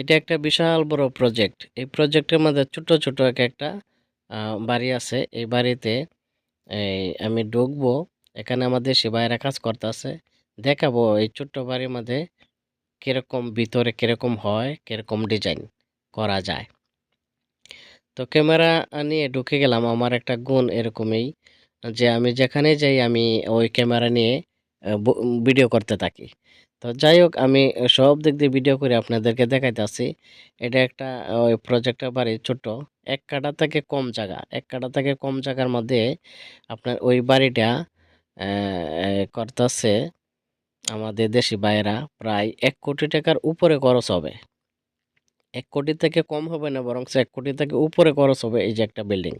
এটা একটা বিশাল বড় প্রজেক্ট। এই প্রজেক্টের মধ্যে ছোট, ছোট এক একটা বাড়ি আছে। এই বাড়িতে আমি ঢুকবো। এখানে আমাদের দেশি ভাইয়েরা কাজ করতাছে। দেখাবো এই ছোট্ট বাড়ির মধ্যে কীরকম ভিতরে কীরকম হয়, কীরকম ডিজাইন করা যায়। তো ক্যামেরা নিয়ে ঢুকে গেলাম। আমার একটা গুণ এরকমই যে আমি যেখানে যাই আমি ওই ক্যামেরা নিয়ে ভিডিও করতে থাকি। তো যাই হোক আমি সব দিক দিয়ে ভিডিও করে আপনাদেরকে দেখাইতাছি। এটা একটা ওই প্রজেক্টের বাড়ি ছোট্ট। এক কাটা থেকে কম জায়গা। এক কাটা থেকে কম জায়গার মধ্যে আপনার ওই বাড়িটা করতাছে আমাদের দেশি বাইরা প্রায় এক কোটি টাকার উপরে খরচ হবে। এক কোটি থেকে কম হবে না, বরঞ্চ ১ কোটি থেকে উপরে খরচ হবে এই যে একটা বিল্ডিং।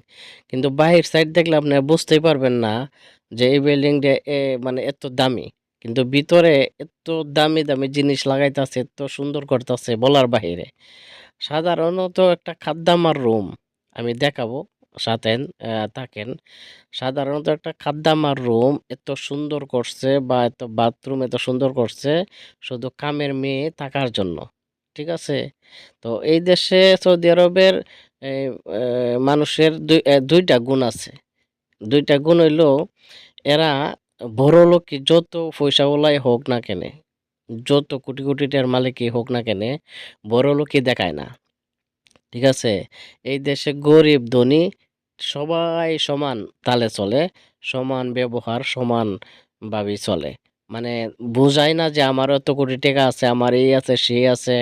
কিন্তু বাহির সাইড দেখলে আপনি বুঝতেই পারবেন না যে এই বিল্ডিংটা মানে এত দামি। কিন্তু ভিতরে এত দামি, দামি জিনিস লাগাইতাছে, এত সুন্দর করতাছে বলার বাহিরে। সাধারণত একটা খাদ্দামার রুম আমি দেখাবো সাথেন থাকেন। সাধারণত একটা খাদ্দামার রুম এত সুন্দর করছে বা এত বাথরুম এত সুন্দর করছে শুধু কামের মেয়ে থাকার জন্য। ঠিক আছে? তো এই দেশে সৌদি আরবের মানুষের দুই অ্যা ২ টা গুণ আছে। দুইটা গুণ হইল এরা বড়লোকি যত পয়সাওয়ালাই হোক না কেনে, যত কোটি, কোটি টাকার মালিকই হোক না কেনে, বড়লোকি দেখায় না। ঠিক আছে? এই দেশে গরিব ধনী সবাই সমান তালে চলে, সমান ব্যবহার সমানভাবেই চলে। মানে বুঝায় না যে আমারও এত কোটি টাকা আছে, আমার এই আছে, সেই আছে।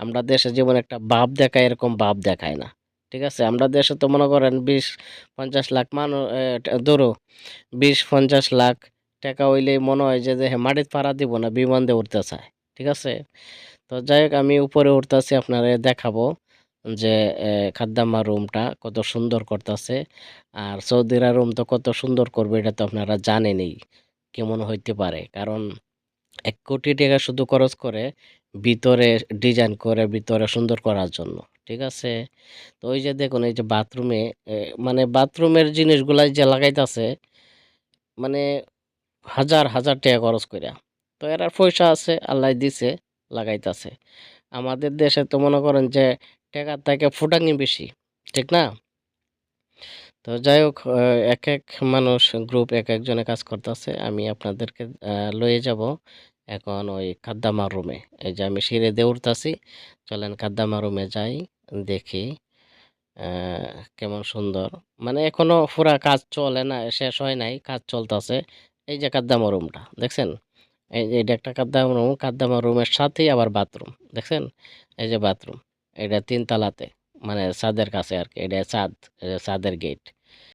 আমরা দেশে যেমন একটা ভাব দেখায় এরকম ভাব দেখায় না। ঠিক আছে? আমরা দেশে তো মনে করেন ২০-৫০ লাখ মানুষ ধরো ২০-৫০ লাখ টাকা হইলেই মনে হয় যে, যে মাটিত পাড়া দিব না বিমান দিয়ে উঠতে চায়। ঠিক আছে? তো যাই হোক আমি উপরে উঠতাছি আপনারে দেখাবো যে এ খাদ্দামা রুমটা কত সুন্দর করতাছে। আর সৌদিরা রুম তো কত সুন্দর করবে এটা তো আপনারা জানেনই কেমন হইতে পারে। কারণ এক কোটি টাকা শুধু খরচ করে ভিতরে ডিজাইন করে ভিতরে সুন্দর করার জন্য। ঠিক আছে? তো ওই যে দেখুন এই যে বাথরুমে মানে বাথরুমের জিনিসগুলাই যে লাগাইতাছে মানে হাজার, হাজার টাকা খরচ কইরা। তো এরার পয়সা আছে আল্লাহ দিছে লাগাইতাছে। আমাদের দেশে তো মনে করেন যে টাকার থেকে ফুটানি বেশি। ঠিক না? তো যাই হোক অ একেক মানুষ গ্রুপ একেকজনে কাজ করতাছে। আমি আপনাদেরকে লয়ে যাব এখন ওই খাদ্দামা রুমে। এই যে আমি সিঁড়ি দিয়ে উঠতাছি। চলেন খাদ্দামা রুমে যাই, দেখি কেমন সুন্দর। মানে এখনও পুরা কাজ চলে না, শেষ হয় নাই, কাজ চলতাছে। এই যে কাদ্দামা রুমটা দেখছেন? এই যে এটা একটা কাদ্দামা রুম, কাদ্দামা রুমের সাথেই আবার বাথরুম। দেখছেন? এই যে বাথরুম। এটা ৩ তলাতে মানে ছাদের কাছে আর কি এটা ছাদ, ছাদের গেট।